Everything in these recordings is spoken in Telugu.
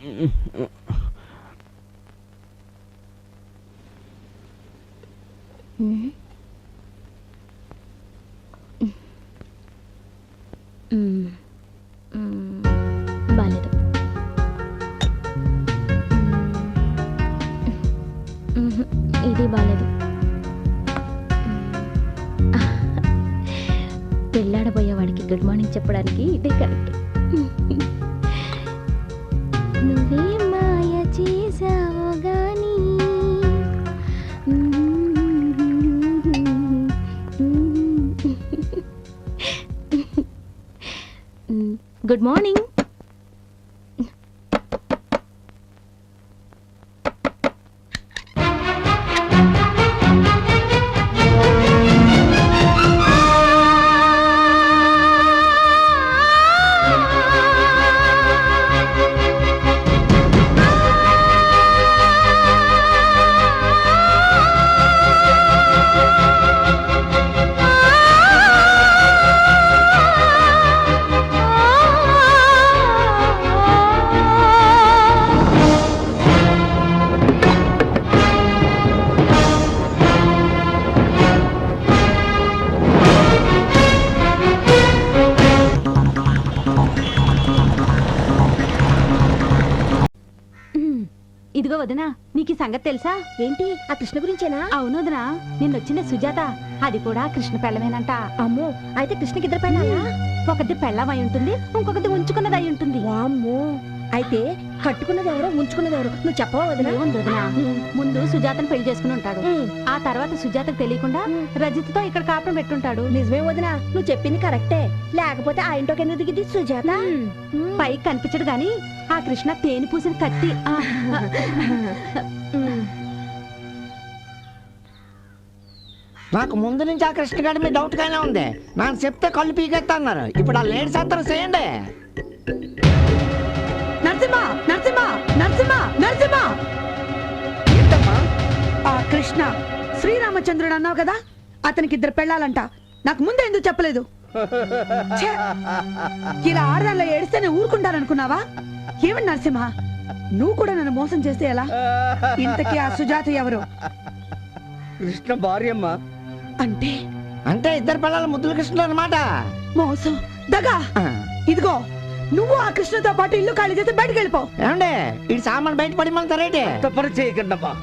మ్మ్. గుడ్ మార్నింగ్ వదినా నీకు సంగతి తెలుసా? ఏంటి? ఆ కృష్ణ గురించేనా? అవును వదినా నిన్నొచ్చిన సుజాత. అది కూడా కృష్ణ పెళ్ళమేనంట. అమ్మో అయితే కృష్ణకి ఇద్దరు పెళ్ళాలా? ఒకటి పెళ్ళం అయి ఉంటుంది ఇంకొకటి ఉంచుకున్నది అయి ఉంటుంది. వామ్మో. అయితే కట్టుకున్నది ఎవరో ఉంచుకున్నది ఎవరో? నువ్వు చెప్పవా వదినా? ఏముంది వదినా? ముందు సుజాతను పెళ్ళి చేసుకుని ఉంటాడు. ఆ తర్వాత సుజాతకు తెలియకుండా రజిత్తో ఇక్కడ కాపురం పెట్టుంటాడు. నిజమే వదినా నువ్వు చెప్పింది కరెక్టే. లేకపోతే ఆ ఇంట్లోకి ఎందుకు దిగింది సుజాత? పైకి కనిపించడు గాని ఆ కృష్ణ తేనె పూసిన కత్తి. నాకు ముందు నుంచి ఆ కృష్ణ గారి మీద డౌట్ గానే ఉంది. నాకు చెప్తే కళ్ళు పీకెత్తా అన్నారు. ఇప్పుడు ఆ లేడీస్ అందరూ చేయండి. నరసింహ నరసింహ నరసింహ నరసింహ! ఏంటమ్మా? ఆ కృష్ణ శ్రీరామచంద్రుడు అన్నావు కదా? అతనికి ఇద్దరు పెళ్ళాలంట. నాకు ముందే ఎందుకు చెప్పలేదు? ఛే! ఇలా ఆడదానిలో ఏడిస్తే నేను ఊరుకుంటాననుకున్నావా ఏమని నరసింహ? నువ్వు కూడా నన్ను మోసం చేస్తే ఎలా? ఇంతకీ ఆ సుజాత ఎవరు? కృష్ణ భార్యమ్మ. అంటే? అంటే ఇద్దరు పిల్లల ముద్దుల కృష్ణుడు అనమాట మోసం. దగా! ఇదిగో నువ్వు ఆ కృష్ణతో పాటు ఇల్లు ఖాళీ చేసి బయటకు వెళ్ళిపో. ఏమండి? ఇటు సామాన్ బయట పడిమంటారేంటి తప్పని చేయకండమ్మా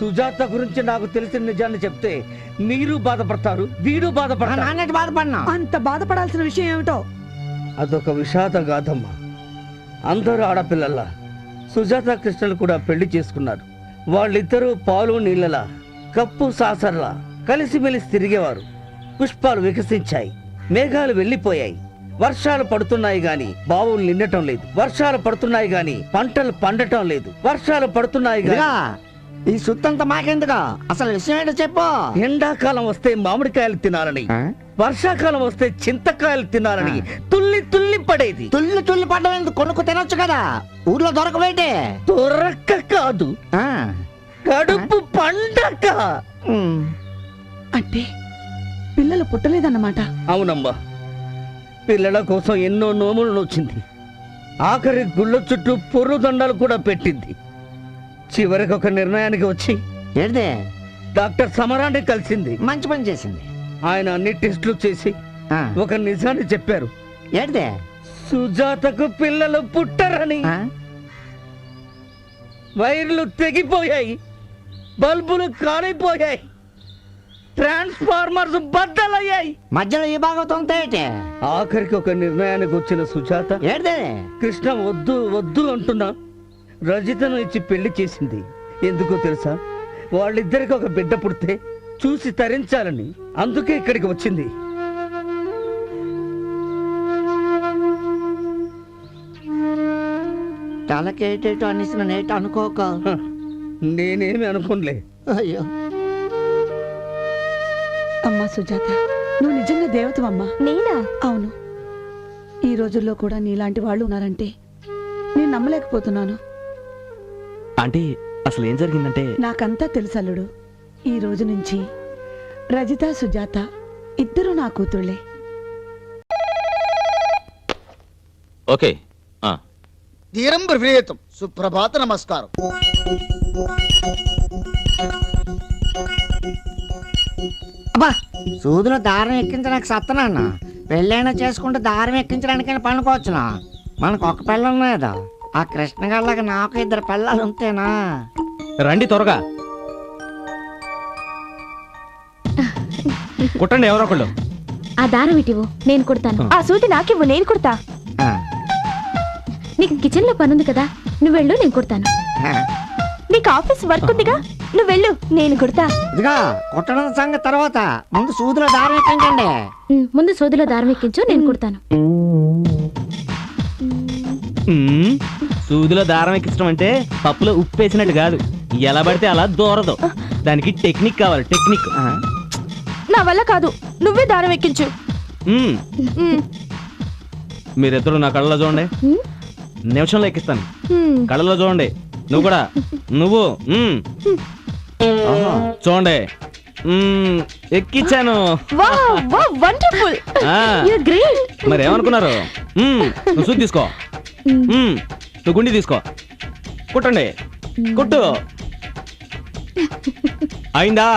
సుజాత గురించి నాకు తెలిసిన నిజాన్ని చెప్తే మీరు బాధపడతారు వీడు బాధపడతారు. నాన్నటి బాధపడినా. అంత బాధపడాల్సిన విషయం ఏమిటో? అదొక విషాద గాథమ్మ అందరూ ఆడపిల్లల. సుజాత కృష్ణలు కూడా పెళ్ళి చేసుకున్నారు. వాళ్ళిద్దరూ పాలు నీళ్ళలా కప్పు సాసర్లా కలిసిమెలిసి తిరిగేవారు. పుష్పాలు వికసించాయి. మేఘాలు వెళ్ళిపోయాయి. వర్షాలు పడుతున్నాయి గాని బావులు నిండటం లేదు. వర్షాలు పడుతున్నాయి గాని పంటలు పండటం లేదు. వర్షాలు పడుతున్నాయి గాని ఇదిగా ఈ సుత్తంతా మాకెందుకు? అసలు విషయం ఏంటో చెప్పు. ఎండాకాలం వస్తే మామిడికాయలు తినాలని ఆ? వర్షాకాలం వస్తే చింతకాయలు తినాలని తుల్లి తుల్లి పడేది. తుల్లి తుల్లి పడ్డం ఎందుకు? కొనుక్కు తినొచ్చు కదా. ఊర్లో దొరకబెట్టి దొరక్క కాదు. ఆ. కడుపు పండక. అంటే పిల్లలు పుట్టలేదన్నమాట. అవునమ్మా. పిల్లల కోసం ఎన్నో నోములు నొచ్చింది ఆఖరి గుళ్ళ చుట్టూ పొర్రు దండాలు కూడా పెట్టింది. చివరికి ఒక నిర్ణయానికి వచ్చి ఏంటిది? డాక్టర్ సమరాన్ని కలిసింది. మంచి పని చేసింది. ఆయన అన్ని టెస్టులు చేసి. ఒక నిజాన్ని చెప్పారు. ఏంటిది? సుజాతకు పిల్లలు పుట్టరని? వైర్లు తెగిపోయాయి. బల్బులు కాలిపోయాయి. ట్రాన్స్ఫార్మర్స్ బద్దలయ్యాయి. మధ్యలో ఈ భాగవతం ఏంటి? ఆఖరికి ఒక నిర్ణయానికి వచ్చిన సుజాత. ఏంటిది? కృష్ణ వద్దు వద్దు అంటున్నా. రజితను ఇచ్చి పెళ్ళి చేసింది. ఎందుకో తెలుసా? వాళ్ళిద్దరికి ఒక బిడ్డ పుడితే చూసి తరించాలని అందుకే ఇక్కడికి వచ్చింది. తలకేటేటో అనేసిన నేట అనుకోక. నేనేమి అనుకోనులే. అయ్యో. అమ్మా సుజాత నువ్వు నిజంగా దేవతవమ్మా? నేనా? అవును. ఈ రోజుల్లో కూడా నీలాంటి వాళ్ళు ఉన్నారంటే నేను నమ్మలేకపోతున్నాను. అంటే అసలు ఏం జరిగిందంటే? నాకంతా తెలుసు అల్లుడు. ఈ రోజు నుంచి రజిత సుజాత ఇద్దరు నా కూతుళ్ళే. ఓకే ఆ, ధీరం సుప్రభాత నమస్కారం. అబ్బా! సూదులో దారం ఎక్కించడానికి సత్తనన్న పెళ్ళైనా చేసుకుంటే దారం ఎక్కించడానికైనా పనుకోవచ్చునా? మనకు ఒక పిల్ల ఉన్నదా? ఆ కృష్ణ గళ్ళకి నాకు ఇద్దరు పిల్లలు ఉంటేనా? రండి త్వరగా. కుట్టండి ఎవరో ఒకళ్ళు. ఆ దారం ఇటివు నేను కుడతాను. ఆ. సూటి నాకివ్వు నేను కుడతా. నీకు కిచెన్లో పనుంది కదా నువ్వు వెళ్ళు నేను కుడతాను. ఆ. నీకు ఆఫీస్ వర్క్ ఉందిగా? నువ్వు వెళ్ళు నేను కుడతా. ఇదిగా కుట్టడం సంగతి తర్వాత. ముందు సూదులో దారం ఎక్కించండి. ముందు సోదిలో దారం ఎక్కించు నేను కుడతాను. సూదిలో దారం ఎక్కించడం అంటే పప్పులో ఉప్పు వేసినట్టు కాదు. ఎలా పడితే అలా దూరదు. దానికి టెక్నిక్ కావాలి టెక్నిక్. నా వల్ల కాదు నువ్వే దారం ఎక్కించు. మీరిద్దరు నా కళ్ళలో చూడండి. నిమిషంలో ఎక్కిస్తాను. కళ్ళలో చూడండి. నువ్వు కూడా. నువ్వు. మ్మ్. చూడండి. మ్మ్. ఎక్కించాను వావ్ వావ్ వండర్ఫుల్. ఆ, యు గ్రేట్ మరి ఏమనుకున్నారు మ్మ్. నువ్వు సూది తీసుకో. మ్మ్. నువ్వు గుండి తీసుకో. కుట్టండి. కుట్టు. అయిందా?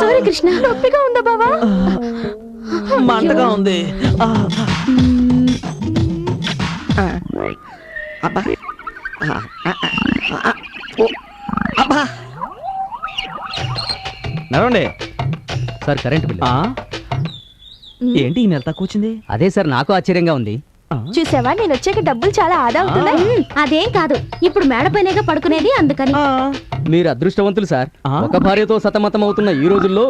సారీ కృష్ణ. నొప్పిగా ఉందా బావా? మంటగా ఉంది. అబ్బా. అబ్బా. నడవండి. సార్ కరెంట్ బిల్ ఆ? ఏంటి ఈ నెల తక్కువ వచ్చింది అదే సార్ నాకు ఆశ్చర్యంగా ఉంది. చూసావా? నేను వచ్చాక డబ్బులు చాలా ఆదా అవుతుందా అదేం కాదు. ఇప్పుడు మేడపైనగా పడుకునేది అందుకని. మీరు అదృష్టవంతులు సార్? ఒక భార్యతో సతమతం అవుతున్న ఈ రోజుల్లో?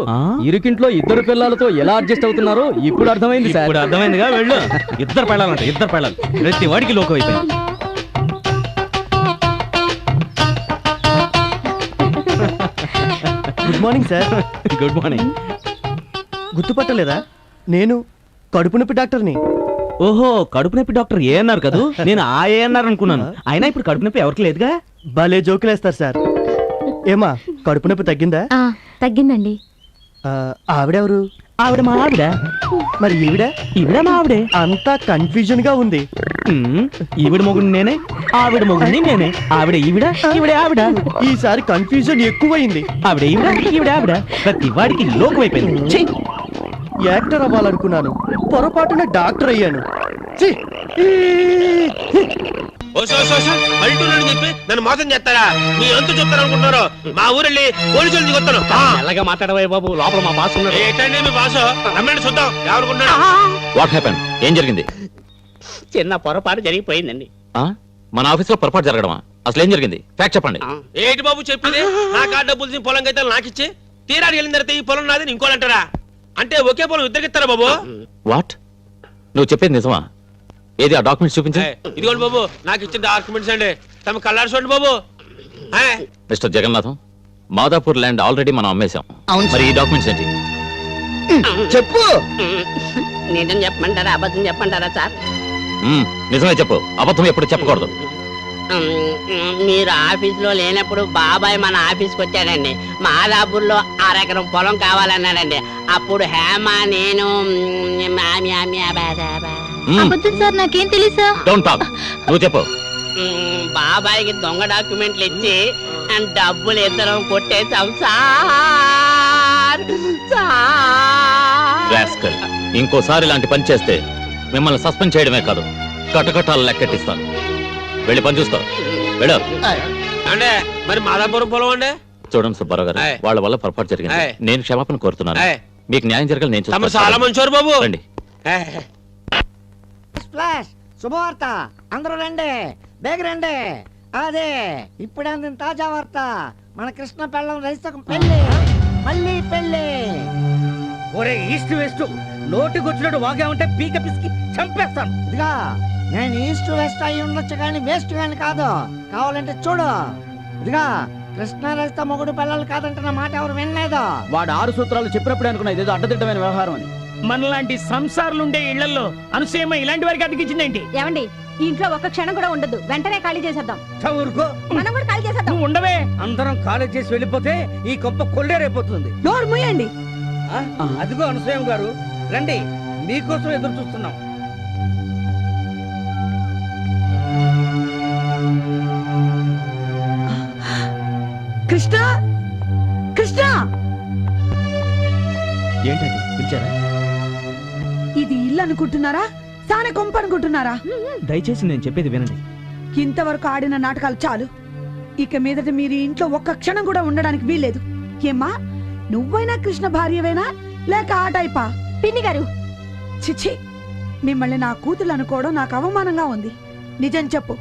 ఇరుకింట్లో ఇద్దరు పిల్లలతో ఎలా అడ్జస్ట్ అవుతున్నారో ఇప్పుడు అర్థమైంది సార్. ఇప్పుడు అర్థమైందిగా వెళ్ళు. ఇద్దరు పెళ్ళాలంట ఇద్దరు పెళ్ళాలి. ప్రతి వాడికి లోకం అయిపోయింది. Good morning sir good morning గుర్తుపట్టలేదా? నేను కడుపు నొప్పి డాక్టర్ని. ఓహో కడుపు నొప్పి డాక్టర్ ఏ అన్నారు కదా? నేను ఆ ఏ అన్నారు అనుకున్నాను. అయినా ఇప్పుడు కడుపు నొప్పి ఎవరికి లేదుగా? భలే జోకులేస్తారు సార్. ఏమా కడుపు నొప్పి తగ్గిందా? ఆ, తగ్గిందండి. ఆ, ఆవిడెవరు? ఆవిడ మా ఆవిడ? మరి ఈవిడ? ఈవిడ మా ఆవిడే. అంతా కన్ఫ్యూజన్గా ఉంది ఈవిడ మొగుడు నేనే? ఆవిడ మొగుడిని నేనే. ఆవిడ ఈవిడ? ఈవిడ ఆవిడ? ఈసారి కన్ఫ్యూజన్ ఎక్కువైంది. ఆవిడ ఈవిడ? ఈవిడ ఆవిడ? ప్రతి వాడికి లోకం అయిపోయింది! యాక్టర్ అవ్వాలనుకున్నాను. పొరపాటున డాక్టర్ అయ్యాను! పల్లెటూరు చెప్పి. నన్ను మోసం చేస్తారా? మీ అంతు చూస్తారు అనుకుంటున్నారు మా ఊరెళ్ళి పోలీసులు మాట్లాడవే బాబు లోపల మా బాస్ ఉన్నాడు. ఏంటండి మీ బాసు? రమ్మండి చూద్దాం. ఎవరుకున్నాడు వాట్ హ్యాపెన్ ఏం జరిగింది? చిన్న పొరపాటు జరిగిపోయిందండి. ఆ? మన ఆఫీస్లో పొరపాటు జరగడమా? అసలు ఏం జరిగింది? ఫ్యాక్ట్ చెప్పండి. ఏంటి బాబు చెప్పింది? నా కాడ డబ్బులు పొలం అయితే నాకు ఇచ్చి తీరాడికి వెళ్ళిన తర్వాత ఈ పొలం నాది ఇంకోలంటారా అంటే ఒకే పొలం ఇద్దరికి ఇస్తారా బాబు? వాట్ నువ్వు చెప్పేది నిజమా? ఏది ఆ డాక్యుమెంట్స్ చూపించు? ఇదిగోండి బాబు నాకు ఇచ్చిన డాక్యుమెంట్స్ అండి. తమ కళ్ళారు చూడండి బాబు. Mister Jagannatham Madhapur land already మనం అమ్మేశాం. అవును. మరి ఈ డాక్యుమెంట్స్ ఏంటి? చెప్పు. నిజం చెప్పమంటారా అబద్ధం చెప్పమంటారా సార్? నిజమే చెప్పు. అబద్ధం ఎప్పుడు చెప్పకూడదు. మీరు ఆఫీస్లో లేనప్పుడు బాబాయ్ మన ఆఫీస్కి వచ్చాడండి. మాదాపూర్లో అరెకరం పొలం కావాలన్నాడండి. అప్పుడు హేమ నేను అబద్ధం సార్ నాకేం తెలుసా? డోంట్ టాక్ నువ్వు చెప్పు. బాబాయ్కి దొంగ డాక్యుమెంట్లు ఇచ్చి డబ్బులు ఇద్దరం కొట్టేశాం సార్ రాస్కల్ ఇంకోసారి ఇలాంటి పని చేస్తే మిమ్మల్ని సస్పెండ్ చేయడమే కాదు కటకటాలు లెక్కెట్టిస్తాను వెళ్ళి పని చూస్తావు అంటే మరి మాదాపురం పొలం అండి? చూడండి సుబ్బారావు గారు. వాళ్ళ వల్ల పొరపాటు జరిగింది. నేను క్షమాపణ కోరుతున్నాను. మీకు న్యాయం జరగాలి నేను. చాలా మంచివారు బాబు. రండి. స్ప్లాష్. శుభవార్త. అందరూ రండి. బేగ రండి. అదే. ఇప్పుడే అందిన తాజా వార్త. మన కృష్ణ పెళ్ళం రైతుకు పెళ్ళి. మళ్ళీ పెళ్ళి. ఒరే ఈస్ట్ వెస్ట్. నోటికి వచ్చినట్టు వాగా ఉంటే పీక పిసికి చంపేస్తాను. ఇదిగా నేను ఈస్ట్ వెస్ట్ అయి ఉండొచ్చు కానీ వేస్ట్ కానీ కాదు. కావాలంటే చూడు. ఇదిగా కృష్ణ రజిత మొగుడు పిల్లలు కాదంటే నా మాట ఎవరు వినలేదు. వాడు ఆరు సూత్రాలు చెప్పినప్పుడు అనుకున్నా ఇదేదో అడ్డదిడ్డమైన వ్యవహారం అని. మనలాంటి సంసారులుండే ఇళ్ళలో అనుసేమ ఇలాంటి వారికి అతికిచ్చిందేంటి ఏమండి ఇంట్లో ఒక క్షణం కూడా ఉండదు. వెంటనే ఖాళీ చేసేద్దాం. ఊరుకో మనం కూడా ఖాళీ చేసేద్దాం. ఉండవే. అందరం ఖాళీ చేసి వెళ్ళిపోతే ఈ గొప్ప కొల్లేరైపోతుంది నోరు మూయండి. అదిగో అనుసయం గారు. రండి మీకోసం ఎదురు చూస్తున్నాం. కృష్ణ కృష్ణ! ఏంటండి పిలిచారా? ఇల్లు అనుకుంటున్నారా? సానే కొంప అనుకుంటున్నారా దయచేసి నేను చెప్పేది వినండి. ఇంతవరకు ఆడిన నాటకాలు చాలు. ఇక మీదట మీరు ఇంట్లో ఒక్క క్షణం కూడా ఉండడానికి వీల్లేదు. ఏమ్మా? నువ్వైనా కృష్ణ భార్యవేనా? లేక ఆ టైపా? పిన్ని గారు చిచి మిమ్మల్ని నా కూతురు అనుకోవడం నాకు అవమానంగా ఉంది. నిజం చెప్పు.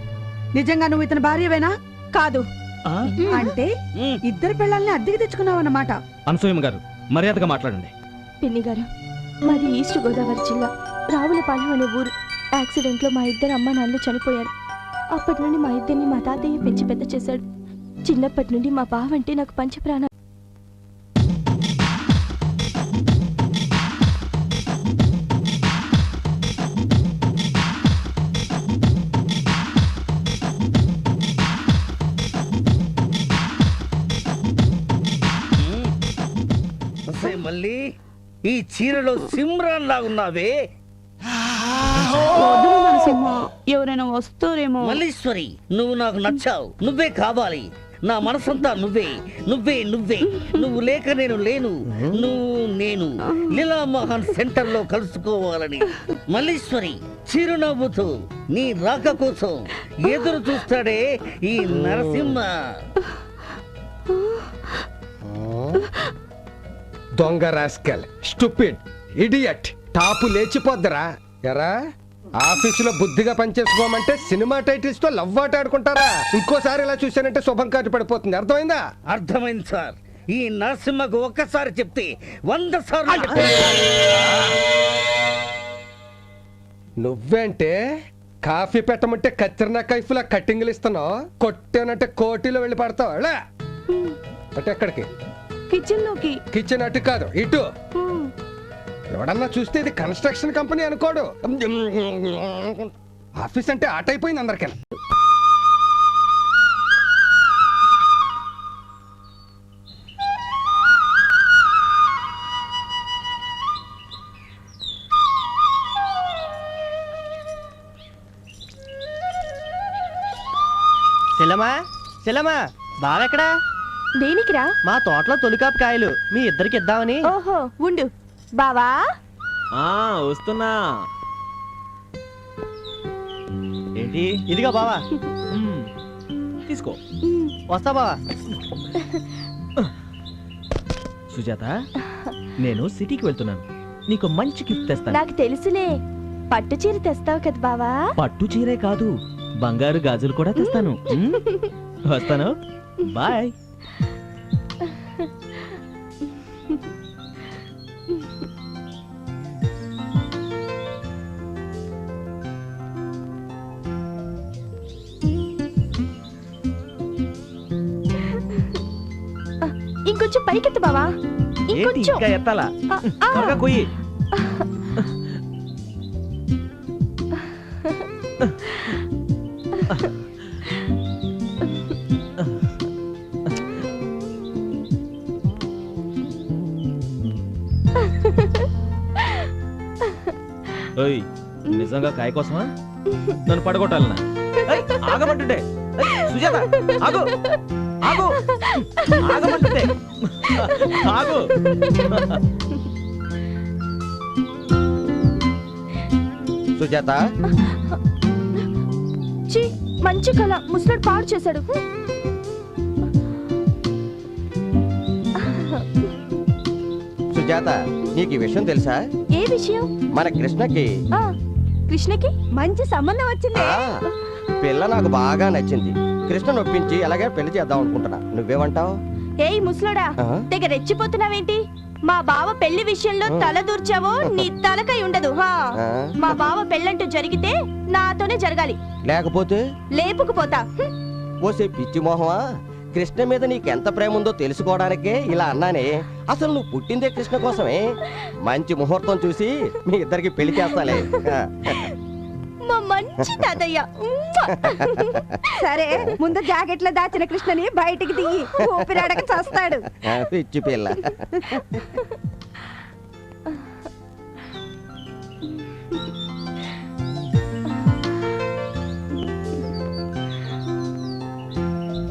నిజంగా నువ్వు ఇతని భార్యవేనా? కాదు. అంటే ఇద్దరు పిల్లల్ని అద్దెకి తెచ్చుకున్నావన్నమాట. అనసూయమ్మ గారు మర్యాదగా మాట్లాడండి. పిన్ని గారు మాది ఈస్ట్ గోదావరి జిల్లా. రావులపాలెం అనే ఊరు. యాక్సిడెంట్లో మా ఇద్దరు అమ్మ నాన్నలు చనిపోయారు. అప్పటి నుండి మా ఇద్దరిని మా తాతయ్య పెంచి పెద్ద చేశాడు. చిన్నప్పటి నుండి మా బావ అంటే నాకు పంచప్రాణ మళ్ళీ ఈ చీరలో సిమ్రాన్ ఎవరైనా వస్తారేమో. మల్లీశ్వరి నువ్వు నాకు నచ్చావు. నువ్వే కావాలి. నా మనసంతా నువ్వే. నువ్వే నువ్వే. నువ్వు లేక నేను లేను. నువ్వు నేను లీలా మోహన్ సెంటర్లో కలుసుకోవాలని. మల్లీశ్వరి చిరునవ్వుతూ నీ రాక కోసం ఎదురు చూస్తాడే ఈ నరసింహ. దొంగ రాస్కల్ స్టూపిడ్ ఇడియట్ టాపు లేచిపోద్దరా. ఎరా? ఆఫీసులో బుద్ధిగా పనిచేసుకోమంటే సినిమా టైటిల్స్తో లవ్ ఆట ఆడుకుంటారా? ఇంకోసారి ఇలా చూశానంటే శుభం కాటి పడిపోతుంది. అర్థమైందా? అర్థమైంది సార్. ఈ నరసింహకు ఒక్కసారి చెప్తే వంద సార్లు. నువ్వేంటే కాఫీ పెట్టమంటే కత్తిరినా కైఫ్లా కట్టింగ్లు ఇస్తున్నావు? కొట్టానంటే కోటిలో వెళ్ళి పడతావు. అంటే ఎక్కడికి? కిచెన్లోకి. కిచెన్ అటు కాదు ఇటు. ఎవడన్నా చూస్తే ఇది కన్స్ట్రక్షన్ కంపెనీ అనుకోడు. ఆఫీస్ అంటే ఆట అయిపోయింది అందరికీ సెలమా సెలమా బావెక్కడా? దేనికిరా? మా తోటలో తొలికాపు కాయలు మీ ఇద్దరికి ఇద్దామని. ఓహో ఉండు. బావా? ఆ వస్తున్నా. ఏంటి? ఇదిగో బావా. తీసుకో. వస్తా బావా. సుజాత నేను సిటీకి వెళ్తున్నాను. నీకు మంచి గిఫ్ట్ తెస్తాను. నాకు తెలుసులే. పట్టు చీర తెస్తావు కదా బావా? పట్టు చీరే కాదు బంగారు గాజులు కూడా తెస్తాను? వస్తాను. బాయ్. ఇంకొంచెం పైకెత్తు బావా. ఇంకొంచెం. ఇంకా ఎత్తాలా. త్వరగా కొయ్యి. ఓయ్ నిజంగా కాయ కోసమా? నన్ను పడగొట్టాలనా? ఏయ్, సుజాత ఆగు. ఆగు. ఆగు. సుజాత. ఛీ, మంచి కళ. ముసలాడు పాడు చేశాడు. సుజాత నీకు ఈ విషయం తెలుసా? ఏ విషయం? మన కృష్ణకి. ఆ కృష్ణకి మంచి సంబంధం వచ్చింది. ఆ, పిల్ల నాకు బాగా నచ్చింది. కృష్ణ నొప్పించి ఎలాగే పెళ్ళి చేద్దాం అనుకుంటున్నా. నువ్వేమంటావు? ఏయ్ ముసలోడా? తెగ రెచ్చిపోతున్నావేంటి? మా బావ పెళ్ళి విషయంలో తల దూర్చావో నీ తలకై ఉండదు హా? మా బావ పెళ్ళంటూ జరిగితే నాతోనే జరగాలి. లేకపోతే? లేపుకుపోతా. ఓసే పిచ్చి మోహమా? కృష్ణ మీద నీకెంత ప్రేమ ఉందో తెలుసుకోవడానికే ఇలా అన్నానే. అసలు నువ్వు పుట్టిందే కృష్ణ కోసమే? మంచి ముహూర్తం చూసి మీ ఇద్దరికి పెళ్ళి చేస్తాలే. మా మంచి తాతయ్య. సరే ముందు జాకెట్లో దాచిన కృష్ణని బయటికి దిగి ఊపిరాడక చేస్తాడు. ఆ, పిచ్చి పిల్ల.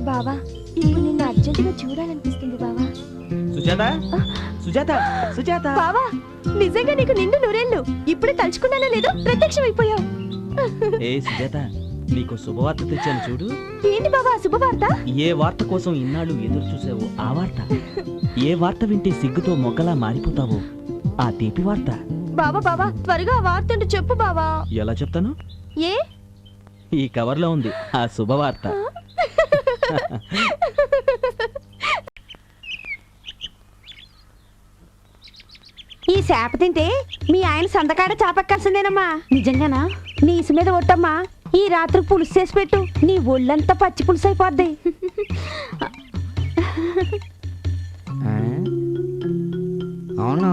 బావా ఇప్పుడు నిన్ను అర్జెంటుగా చూడాలని సుజాత? సుజాత సుజాత. బావా నిజంగా నీకు నిండు నూరేళ్ళు. ఇప్పుడే తలుచుకున్నానో లేదో ప్రత్యక్షమైపోయావు. ఏ సుజాత నీకు శుభవార్త తెచ్చాను చూడు. ఏంటి ఆ శుభవార్త? ఏ వార్త కోసం ఇన్నాళ్ళు ఎదురు చూసావో ఆ వార్త? ఏ వార్త వింటే సిగ్గుతో మొగ్గలా మారిపోతావో ఆ తీపి వార్త? బావా బావా త్వరగా వార్త చెప్పు బావా. ఎలా చెప్తాను? ఏ? ఈ కవర్లో ఉంది ఆ శుభవార్త. ఈ చేప తింటే మీ ఆయన సంతకాడ చాపక్కాల్సిందేనమ్మా. నిజంగానా? నీ ఇసు మీద ఒట్టమ్మా. ఈ రాత్రి పులుసు చేసి పెట్టు. నీ ఒళ్ళంతా పచ్చి పులుసు అయిపోద్ది. ఆ? అవును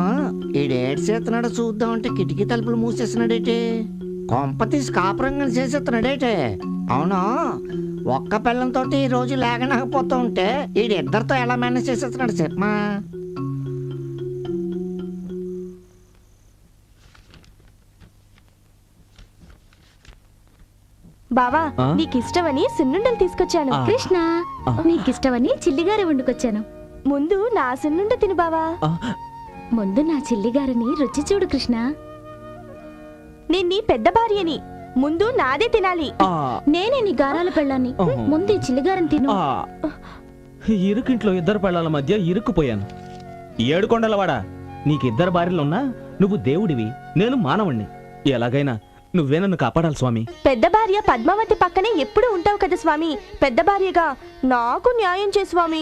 ఈడేడు చేస్తున్నాడో చూద్దామంటే కిటికీ తలుపులు మూసేస్తున్నాడేటి. కొంప తీసి కాపురంగా చేసేస్తున్నాడేటి. అవును ఒక్క పిల్లంతో ఈ రోజు లేకనకపోతూ ఉంటే ఈడిద్దరితో ఎలా మేనేజ్ చేసేస్తున్నాడు చెప్పమా బావా ఆ? నీకు ఇష్టమని సున్నుండలు తీసుకొచ్చాను. ఆ. కృష్ణ ఆ. నీకిష్టమని చిల్లిగారి వండుకొచ్చాను. ముందు నా సున్నుండ తిను బావా. ఆ, ముందు నా చిల్లిగారిని రుచి చూడు కృష్ణ. నేను నీ పెద్ద భార్యని. ముందు నాదే తినాలి. ఆ, నేనే నీ గారాల పెళ్ళాన్ని. ముందు ఈ చిల్లిగారిని తిను. ఆ. ఇరుకింట్లో ఇద్దరు పెళ్ళాల మధ్య ఇరుక్కుపోయాను. ఏడుకొండలవాడా? నీకిద్దరు భార్యలున్నా నువ్వు దేవుడివి నేను మానవుణ్ణి. ఎలాగైనా నువ్వే నన్ను కాపాడాలి స్వామి. పెద్ద భార్య పద్మావతి పక్కనే ఎప్పుడు ఉంటావు కదా స్వామి. పెద్ద భార్యగా నాకు న్యాయం చే స్వామి.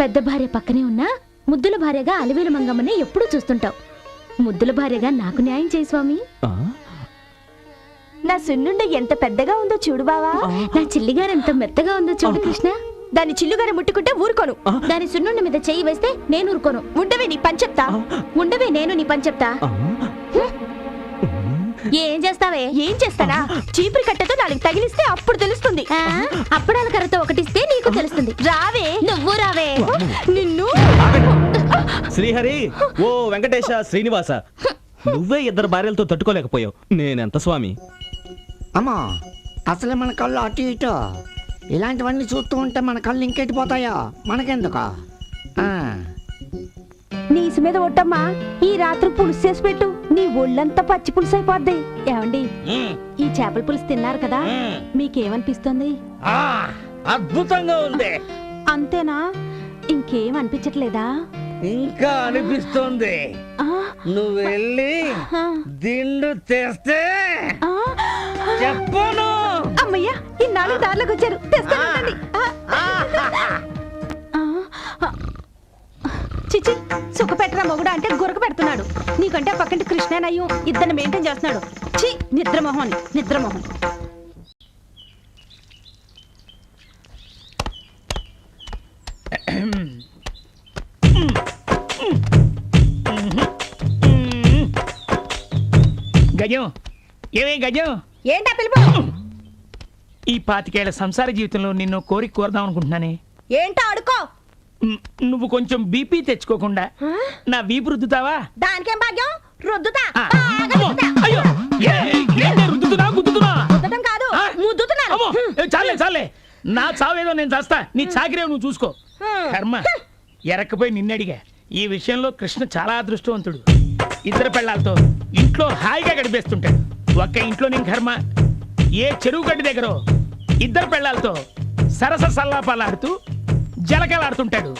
పెద్ద భార్య పక్కనే ఉన్నా ముద్దుల భార్యగా అలివేలు మంగమ్మని ఎప్పుడూ చూస్తుంటావు. ముద్దుల భార్యగా నాకు న్యాయం చేయి స్వామి? నా సున్నుండ ఎంత పెద్దగా ఉందో చూడు బావా. నా చిల్లిగారు ఎంత మెత్తగా ఉందో చూడు కృష్ణ. దాని చిల్లుగార ముట్టుకుంటే ఊరుకోను. దాని సున్నుండ మీద చెయ్యి వేస్తే నేను ఊరుకోను. ఉండవే నీ పని చెప్తా. ఉండవే నేను నీ పని చెప్తా? ఏం చేస్తావే? ఏం చేస్తానా? చీపురు కట్టతో నాలుగు తగిలిస్తే అప్పుడు తెలుస్తుంది. అప్పడాల కర్రతో ఒకటిస్తే నీకు తెలుస్తుంది. రావే. నువ్వు రావే. నిన్ను. శ్రీహరి ఓ వెంకటేశ శ్రీనివాస. నువ్వే ఇద్దరు భార్యలతో తట్టుకోలేకపోయావు. నేనెంత స్వామి? అమ్మా అసలే మన కళ్ళు అటు ఇటు. ఇలాంటివన్నీ చూస్తూ ఉంటే మన కళ్ళు ఇంకెట్టిపోతాయో మనకెందుకు? ఆ, నీ ఇసు మీద ఒట్టమ్మా. ఈ రాత్రి పులుసు చేసి పెట్టు. నీ ఒళ్ళంతా పచ్చి పులుసు అయిపోద్ది. ఏమండి? ఈ చేపల పులుసు తిన్నారు కదా? మీకేమనిపిస్తుంది? అద్భుతంగా ఉంది. అంతేనా? ఇంకేం అనిపించట్లేదా? ఇంకా అనిపిస్తోంది. నువ్వు వెళ్ళి దిండు తెస్తే. చెప్పను. అమ్మయ్యా ఈ నాలుగు దారిలోకి వచ్చారు. తెస్తాను. చిచి సుఖ పెట్టరా మొగుడు అంటే గురక పెడుతున్నాడు. నీకంటే పక్కింటి కృష్ణనయ్యం ఇద్దరిని మెయింటైన్ చేస్తున్నాడు. చి నిద్రమోహన్ నిద్రమోహన్. గజం ఏమే గజం? ఏంటా పిలుపు? ఈ పాతికేళ్ళ సంసార జీవితంలో నిన్ను కోరిక కోరదాం అనుకుంటున్నానే. ఏంటో అడుకో? నువ్వు కొంచెం బీపీ తెచ్చుకోకుండా నా వీపు రుద్దుతావా? దానికేం భాగ్యం? రుద్దుతా. అయ్యో! రుద్దుతున్నా గుద్దుతున్నా? రుద్దటం కాదు? ముద్దుతున్నాను చాలే చాలే. నా చావేదో నేను చేస్తా. నీ చాకిరేవు నువ్వు చూసుకో. కర్మ. ఎరక్కపోయి నిన్నడిగా. ఈ విషయంలో కృష్ణ చాలా అదృష్టవంతుడు. ఇద్దరు పెళ్ళాలతో ఇంట్లో హాయిగా గడిపేస్తుంటాడు. ఒక్క ఇంట్లో నేను కర్మ. ఏ చెరువు గడ్డి దగ్గర ఇద్దరు పెళ్ళాలతో సరస సల్లాపాలాడుతూ జలకలాడుతుంటాడు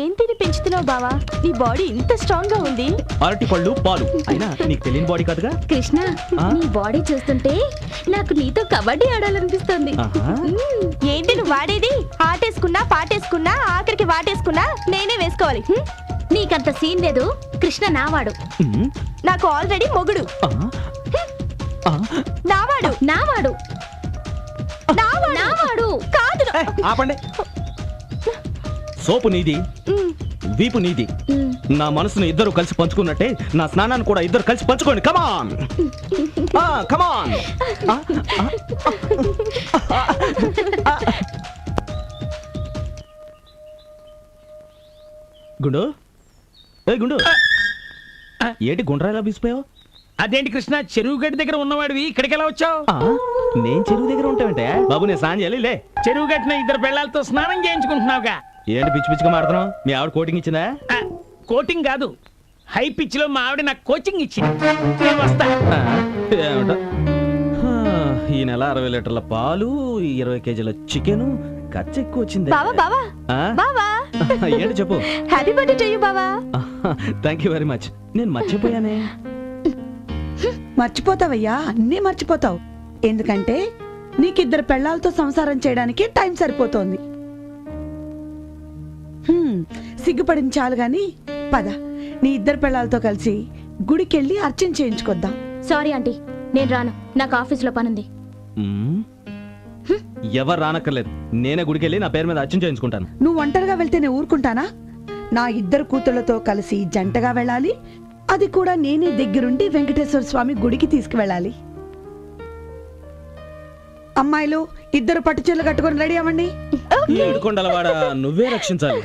ఏం తిని పెంచుతున్నావు బావా? నీ బాడీ ఇంత స్ట్రాంగ్గా ఉంది. అరటి పళ్ళు పాలు. అయినా నీకు తెలియని బాడీ కాదుగా? కృష్ణ? నీ బాడీ చూస్తుంటే నాకు నీతో కబడ్డీ ఆడాలనిపిస్తుంది. ఏంటి నువ్వు వాడేది ఆటేసుకున్నా పాటేసుకున్నా ఆఖరికి వాటేసుకున్నా నేనే వేసుకోవాలి? నీకంత సీన్ లేదు. కృష్ణ నావాడు. నాకు ఆల్రెడీ మొగుడు? నావాడు. నావాడు. నావాడు. నావాడు. కాదు. ఏ, ఆపండి. సోపు నీది వీపు నీది. నా మనసును ఇద్దరు కలిసి పంచుకున్నట్టే నా స్నానాన్ని కూడా ఇద్దరు కలిసి పంచుకోండి. కమాన్ కమాన్ గుండు. ఏ గుండు. ఏంటి గుండ్రాయిలా బీసిపోయావు అదేంటి కృష్ణ చెరువు గడ్డి దగ్గర ఉన్నవాడివి? ఇక్కడికి ఎలా వచ్చావు? నేను చెరువు దగ్గర ఉంటావంటే? బాబు నేను చేయాలి లే. చెరువు కట్టిన ఇద్దరు పిల్లలతో స్నానం చేయించుకుంటున్నావుగా. ఏంటి పిచ్చి పిచ్చిగా మాడుతున్నావు మీ ఆవిడ కోటింగ్ ఇచ్చిందా? కోటింగ్ కాదు. హై పిచ్లో మా ఆవిడ నాకు కోచింగ్ ఇచ్చింది. నేను వస్తా. ఆ, ఏమిటో? హా, ఈ నెల అరవై లీటర్ల పాలు ఇరవై కేజీల చికెన్ ఖర్చు ఎక్కువ వచ్చింది. బావా బావా. ఆ? బావా. ఏంటి చెప్పు? హ్యాపీ బర్త్డే టు యు బావా థ్యాంక్ యూ వెరీ మచ్ నేను మర్చిపోయానే. మర్చిపోతావయ్యా అన్నీ మర్చిపోతావు. ఎందుకంటే నీకిద్దరు పెళ్ళాలతో సంసారం చేయడానికి టైం సరిపోతోంది. హ్మ్, సిగ్గుపడింది చాలు గాని పద నీ ఇద్దరు పెళ్ళాలతో కలిసి గుడికెళ్ళి అర్చన చేయించుకొద్దాం. సారీ ఆంటీ నేను రాను నాకు ఆఫీస్లో పనుంది. ఎవరు రానక్కర్లేదు నేనే గుడికి వెళ్ళి నా పేరు మీద అర్చన చేయించుకుంటాను. నువ్వు ఒంటరిగా వెళ్తే నేను ఊరుకుంటానా? నా ఇద్దరు కూతుళ్ళతో కలిసి జంటగా వెళ్ళాలి అది కూడా నేనే దగ్గరుండి వెంకటేశ్వర స్వామి గుడికి తీసుకువెళ్ళాలి. అమ్మాయిలు ఇద్దరు పట్టు చీరలు కట్టుకొని రెడీ అవ్వండి. నువ్వే రక్షించాలి.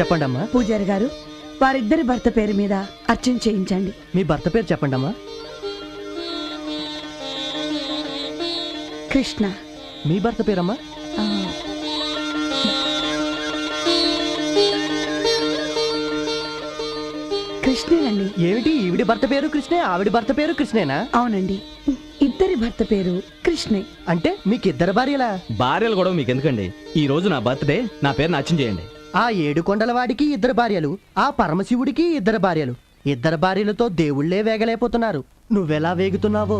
చెప్పండి అమ్మా పూజారి గారు వారిద్దరి భర్త పేరు మీద అర్చన చేయించండి. మీ భర్త పేరు చెప్పండి అమ్మా కృష్ణ. మీ భర్త పేరమ్మా? ఆ, కృష్ణేనండి. ఏమిటి ఈవిడి భర్త పేరు కృష్ణే ఆవిడి భర్త పేరు కృష్ణేనా? అవునండి. ఇద్దరి భర్త పేరు కృష్ణే. అంటే మీకు ఇద్దరు భార్యలా? భార్యలు కూడా మీకు ఎందుకండి ఈ రోజు నా బర్త్డే నా పేరు అర్చన చేయండి. ఆ ఏడు కొండల ఇద్దరు భార్యలు ఆ పరమశివుడికి ఇద్దరు భార్యలు. ఇద్దరు భార్యలతో దేవుళ్ళే వేగలేకపోతున్నారు. నువ్వెలా వేగుతున్నావో?